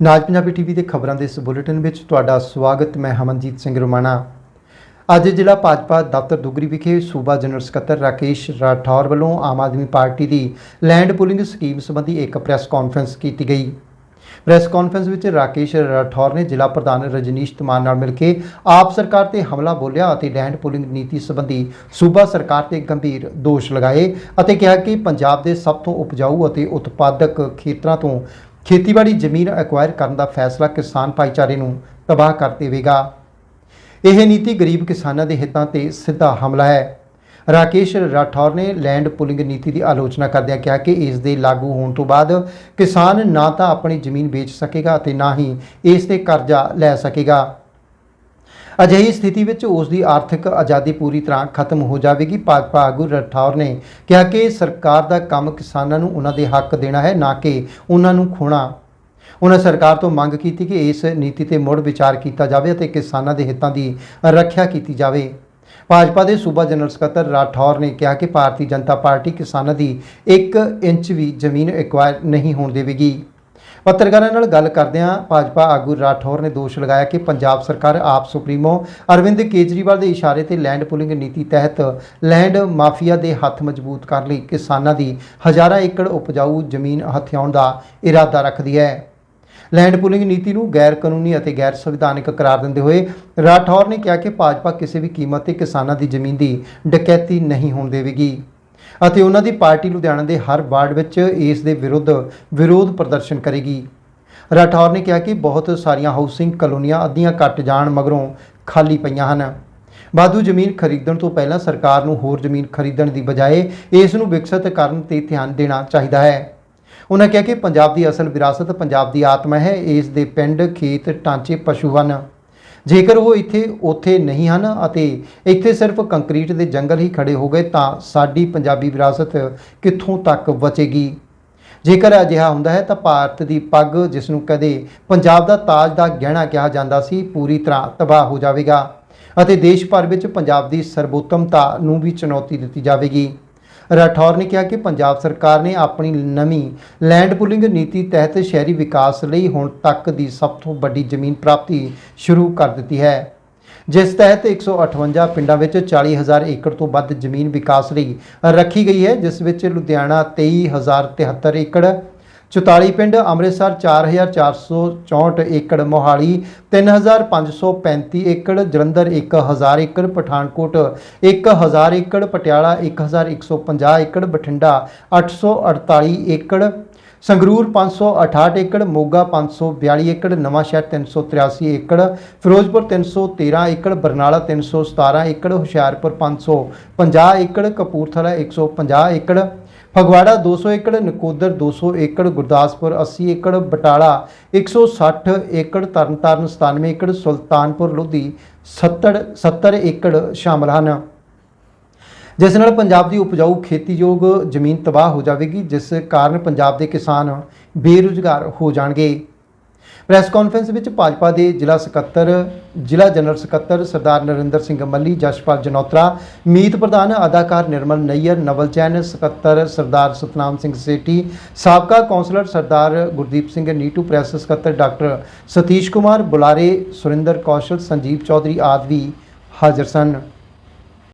ਨਾਜ Punjabi TV ਦੇ ਖਬਰਾਂ ਦੇ ਇਸ ਬੁਲੇਟਿਨ ਵਿੱਚ ਤੁਹਾਡਾ ਸਵਾਗਤ, ਮੈਂ ਹਮਨਜੀਤ ਸਿੰਘ ਰੋਮਾਣਾ। ਅੱਜ ਜ਼ਿਲ੍ਹਾ ਭਾਜਪਾ ਦਫ਼ਤਰ ਦੁਗਰੀ ਵਿਖੇ ਸੂਬਾ ਜਨਰਲ ਸਕੱਤਰ ਰਾਕੇਸ਼ ਰਾਠੌਰ ਵੱਲੋਂ ਆਮ ਆਦਮੀ ਪਾਰਟੀ ਦੀ ਲੈਂਡ ਪੁਲਿੰਗ ਸਕੀਮ ਸੰਬੰਧੀ ਇੱਕ ਪ੍ਰੈਸ ਕਾਨਫਰੰਸ ਕੀਤੀ ਗਈ। ਪ੍ਰੈਸ ਕਾਨਫਰੰਸ ਵਿੱਚ ਰਾਕੇਸ਼ ਰਾਠੌਰ ਨੇ ਜ਼ਿਲ੍ਹਾ ਪ੍ਰਧਾਨ ਰਜਨੀਸ਼ ਤਮਾਨ ਨਾਲ ਮਿਲ ਕੇ ਆਪ ਸਰਕਾਰ ਤੇ ਹਮਲਾ ਬੋਲਿਆ ਅਤੇ ਲੈਂਡ ਪੁਲਿੰਗ ਨੀਤੀ ਸੰਬੰਧੀ ਸੂਬਾ ਸਰਕਾਰ ਤੇ ਗੰਭੀਰ ਦੋਸ਼ ਲਗਾਏ ਅਤੇ ਕਿਹਾ ਕਿ ਪੰਜਾਬ ਦੇ ਸਭ ਤੋਂ ਉਪਜਾਊ ਅਤੇ ਉਤਪਾਦਕ ਖੇਤਰਾਂ ਤੋਂ ਖੇਤੀਬਾੜੀ ਜ਼ਮੀਨ ਐਕਵਾਇਰ ਕਰਨ ਦਾ ਫੈਸਲਾ ਕਿਸਾਨ ਭਾਈਚਾਰੇ ਨੂੰ ਤਬਾਹ ਕਰ ਦੇਵੇਗਾ। ਇਹ ਨੀਤੀ ਗਰੀਬ ਕਿਸਾਨਾਂ ਦੇ ਹਿੱਤਾਂ ਤੇ ਸਿੱਧਾ ਹਮਲਾ ਹੈ। ਰਾਕੇਸ਼ ਰਾਠੌਰ ਨੇ ਲੈਂਡ ਪੁਲਿੰਗ ਨੀਤੀ ਦੀ ਆਲੋਚਨਾ ਕਰਦਿਆਂ ਕਿਹਾ ਕਿ ਇਸ ਦੇ ਲਾਗੂ ਹੋਣ ਤੋਂ ਬਾਅਦ ਕਿਸਾਨ ਨਾ ਤਾਂ ਆਪਣੀ ਜ਼ਮੀਨ ਵੇਚ ਸਕੇਗਾ ਅਤੇ ਨਾ ਹੀ ਇਸ ਤੇ ਕਰਜ਼ਾ ਲੈ ਸਕੇਗਾ। ਅਜਿਹੀ ਸਥਿਤੀ ਵਿੱਚ ਉਸ ਦੀ ਆਰਥਿਕ ਆਜ਼ਾਦੀ ਪੂਰੀ ਤਰ੍ਹਾਂ ਖਤਮ ਹੋ ਜਾਵੇਗੀ। ਭਾਜਪਾ ਆਗੂ ਰਾਠੌਰ ਨੇ ਕਿਹਾ ਕਿ ਸਰਕਾਰ ਦਾ ਕੰਮ ਕਿਸਾਨਾਂ ਨੂੰ ਉਹਨਾਂ ਦੇ ਹੱਕ ਦੇਣਾ ਹੈ, ਨਾ ਕਿ ਉਹਨਾਂ ਨੂੰ ਖੋਣਾ। ਉਹਨਾਂ ਸਰਕਾਰ ਤੋਂ ਮੰਗ ਕੀਤੀ ਕਿ ਇਸ ਨੀਤੀ ਤੇ ਮੁੜ ਵਿਚਾਰ ਕੀਤਾ ਜਾਵੇ ਅਤੇ ਕਿਸਾਨਾਂ ਦੇ ਹਿੱਤਾਂ ਦੀ ਰੱਖਿਆ ਕੀਤੀ ਜਾਵੇ। ਭਾਜਪਾ ਦੇ ਸੂਬਾ ਜਨਰਲ ਸਕੱਤਰ ਰਾਠੌਰ ਨੇ ਕਿਹਾ ਕਿ ਭਾਰਤੀ ਜਨਤਾ ਪਾਰਟੀ ਕਿਸਾਨਾਂ ਦੀ 1 ਇੰਚ ਵੀ ਜ਼ਮੀਨ ਐਕਵਾਇਰ ਨਹੀਂ ਹੋਣ ਦੇਵੇਗੀ। ਪੱਤਰਕਾਰਾਂ ਨਾਲ ਗੱਲ ਕਰਦਿਆਂ ਭਾਜਪਾ ਆਗੂ ਰਾਠੌਰ ਨੇ ਦੋਸ਼ ਲਗਾਇਆ ਕਿ ਪੰਜਾਬ ਸਰਕਾਰ ਆਪ ਸੁਪਰੀਮੋ ਅਰਵਿੰਦ ਕੇਜਰੀਵਾਲ ਦੇ ਇਸ਼ਾਰੇ ਤੇ ਲੈਂਡ ਪੁਲਿੰਗ ਨੀਤੀ ਤਹਿਤ ਲੈਂਡ ਮਾਫੀਆ ਦੇ ਹੱਥ ਮਜ਼ਬੂਤ ਕਰਨ ਲਈ ਕਿਸਾਨਾਂ ਦੀ ਹਜ਼ਾਰਾਂ ਏਕੜ ਉਪਜਾਊ ਜ਼ਮੀਨ ਹਥਿਆਉਣ ਦਾ ਇਰਾਦਾ ਰੱਖਦੀ ਹੈ। ਲੈਂਡ ਪੁਲਿੰਗ ਨੀਤੀ ਨੂੰ ਗੈਰ ਕਾਨੂੰਨੀ ਅਤੇ ਗੈਰ ਸੰਵਿਧਾਨਿਕ ਕਰਾਰ ਦਿੰਦੇ ਹੋਏ ਰਾਠੌਰ ਨੇ ਕਿਹਾ ਕਿ ਭਾਜਪਾ ਕਿਸੇ ਵੀ ਕੀਮਤ ਤੇ ਕਿਸਾਨਾਂ ਦੀ ਜ਼ਮੀਨ ਦੀ ਡਕੈਤੀ ਨਹੀਂ ਹੋਣ ਦੇਵੇਗੀ। ਅਤੇ ਉਹਨਾਂ ਦੀ ਪਾਰਟੀ ਲੁਧਿਆਣਾ ਦੇ ਹਰ ਵਾਰਡ ਵਿੱਚ ਇਸ ਦੇ ਵਿਰੁੱਧ ਵਿਰੋਧ ਪ੍ਰਦਰਸ਼ਨ ਕਰੇਗੀ। ਰਾਠੌਰ ਨੇ ਕਿਹਾ ਕਿ ਬਹੁਤ ਸਾਰੀਆਂ ਹਾਊਸਿੰਗ ਕਲੋਨੀਆਂ ਅੱਧੀਆਂ ਕੱਟ ਜਾਣ ਮਗਰੋਂ ਖਾਲੀ ਪਈਆਂ ਹਨ। ਵਾਧੂ ਜ਼ਮੀਨ ਖਰੀਦਣ ਤੋਂ ਪਹਿਲਾਂ ਸਰਕਾਰ ਨੂੰ ਹੋਰ ਜ਼ਮੀਨ ਖਰੀਦਣ ਦੀ ਬਜਾਏ ਇਸ ਨੂੰ ਵਿਕਸਿਤ ਕਰਨ ਤੇ ਧਿਆਨ ਦੇਣਾ ਚਾਹੀਦਾ ਹੈ। ਉਹਨਾਂ ਕਿਹਾ ਕਿ ਪੰਜਾਬ ਦੀ ਅਸਲ ਵਿਰਾਸਤ, ਪੰਜਾਬ ਦੀ ਆਤਮਾ ਹੈ, ਇਸ ਦੇ ਪਿੰਡ, ਖੇਤ ਟਾਂਚੇ ਪਸ਼ੂ ਹਨ। ਜੇਕਰ ਉਹ ਇੱਥੇ, ਉੱਥੇ ਨਹੀਂ ਹਨ ਅਤੇ ਇੱਥੇ ਸਿਰਫ ਕੰਕਰੀਟ ਦੇ ਜੰਗਲ ਹੀ ਖੜੇ ਹੋ ਗਏ, ਤਾਂ ਸਾਡੀ ਪੰਜਾਬੀ ਵਿਰਾਸਤ ਕਿੱਥੋਂ ਤੱਕ ਬਚੇਗੀ? ਜੇਕਰ ਅਜਿਹਾ ਹੁੰਦਾ ਹੈ ਤਾਂ ਭਾਰਤ ਦੀ ਪੱਗ ਜਿਸ ਨੂੰ ਕਦੇ ਪੰਜਾਬ ਦਾ ਤਾਜ ਦਾ ਗਹਿਣਾ ਕਿਹਾ ਜਾਂਦਾ ਸੀ, ਪੂਰੀ ਤਰ੍ਹਾਂ ਤਬਾਹ ਹੋ ਜਾਵੇਗਾ ਅਤੇ ਦੇਸ਼ ਭਰ ਵਿੱਚ ਪੰਜਾਬ ਦੀ ਸਰਬੋਤਮਤਾ ਨੂੰ ਵੀ ਚੁਣੌਤੀ ਦਿੱਤੀ ਜਾਵੇਗੀ। ਰਾਠੌਰ ਨੇ ਕਿਹਾ ਕਿ ਪੰਜਾਬ ਸਰਕਾਰ ਨੇ ਆਪਣੀ ਨਵੀਂ ਲੈਂਡ ਪੁਲਿੰਗ ਨੀਤੀ ਤਹਿਤ ਸ਼ਹਿਰੀ ਵਿਕਾਸ ਲਈ ਹੁਣ ਤੱਕ ਦੀ ਸਭ ਤੋਂ ਵੱਡੀ ਜ਼ਮੀਨ ਪ੍ਰਾਪਤੀ ਸ਼ੁਰੂ ਕਰ ਦਿੱਤੀ ਹੈ। ਜਿਸ ਤਹਿਤ 158 ਪਿੰਡਾਂ ਵਿੱਚ 40000 ਏਕੜ ਤੋਂ ਵੱਧ ਜ਼ਮੀਨ ਵਿਕਾਸ ਲਈ ਰੱਖੀ ਗਈ ਹੈ, ਜਿਸ ਵਿੱਚ ਲੁਧਿਆਣਾ 23073 ਏਕੜ 44 ਪਿੰਡ, ਅੰਮ੍ਰਿਤਸਰ 4464 ਏਕੜ, ਮੋਹਾਲੀ 3535 ਏਕੜ, ਜਲੰਧਰ 1000 ਏਕੜ, ਪਠਾਨਕੋਟ 1000 ਏਕੜ, ਪਟਿਆਲਾ 1150 ਏਕੜ, ਬਠਿੰਡਾ 848 ਏਕੜ, ਸੰਗਰੂਰ 568 ਏਕੜ, ਮੋਗਾ 542 ਏਕੜ ਨਵਾਂ ਸ਼ਹਿਰ 383 ਏਕੜ, ਫਿਰੋਜ਼ਪੁਰ 313 ਏਕੜ, ਬਰਨਾਲਾ 317 ਏਕੜ, ਹੁਸ਼ਿਆਰਪੁਰ 550 ਏਕੜ, ਕਪੂਰਥਲਾ 150 ਏਕੜ ਫਗਵਾੜਾ 200 ਏਕੜ, ਨਕੋਦਰ 200 ਏਕੜ, ਗੁਰਦਾਸਪੁਰ 80 ਏਕੜ, ਬਟਾਲਾ 160 ਏਕੜ, ਤਰਨਤਾਰਨ 97 ਏਕੜ, ਸੁਲਤਾਨਪੁਰ ਲੋਧੀ 70 70 ਏਕੜ ਸ਼ਾਮਲ ਹਨ। ਜਿਸ ਨਾਲ ਪੰਜਾਬ ਦੀ ਉਪਜਾਊ ਖੇਤੀਯੋਗ ਜ਼ਮੀਨ ਤਬਾਹ ਹੋ ਜਾਵੇਗੀ, ਜਿਸ ਕਾਰਨ ਪੰਜਾਬ ਦੇ ਕਿਸਾਨ ਬੇਰੁਜ਼ਗਾਰ ਹੋ ਜਾਣਗੇ। ਪ੍ਰੈਸ ਕਾਨਫਰੰਸ ਵਿੱਚ ਭਾਜਪਾ ਦੇ ਜ਼ਿਲ੍ਹਾ ਸਕੱਤਰ, ਜ਼ਿਲ੍ਹਾ ਜਨਰਲ ਸਕੱਤਰ ਸਰਦਾਰ ਨਰਿੰਦਰ ਸਿੰਘ ਮੱਲੀ ਜਸ਼ਪਾਲ ਜਨੋਤਰਾ, ਮੀਤ ਪ੍ਰਧਾਨ ਅਦਾਕਾਰ ਨਿਰਮਲ ਨਈਅਰ, ਨਵਲ ਚੈਨ ਸਕੱਤਰ ਸਰਦਾਰ ਸਤਨਾਮ ਸਿੰਘ ਸੇਠੀ, ਸਾਬਕਾ ਕੌਂਸਲਰ ਸਰਦਾਰ ਗੁਰਦੀਪ ਸਿੰਘ ਨੀਟੂ, ਪ੍ਰੈਸ ਸਕੱਤਰ ਡਾਕਟਰ ਸਤੀਸ਼ ਕੁਮਾਰ, ਬੁਲਾਰੇ ਸੁਰਿੰਦਰ ਕੌਸ਼ਲ, ਸੰਜੀਵ ਚੌਧਰੀ ਆਦਿ ਵੀ ਹਾਜ਼ਰ ਸਨ।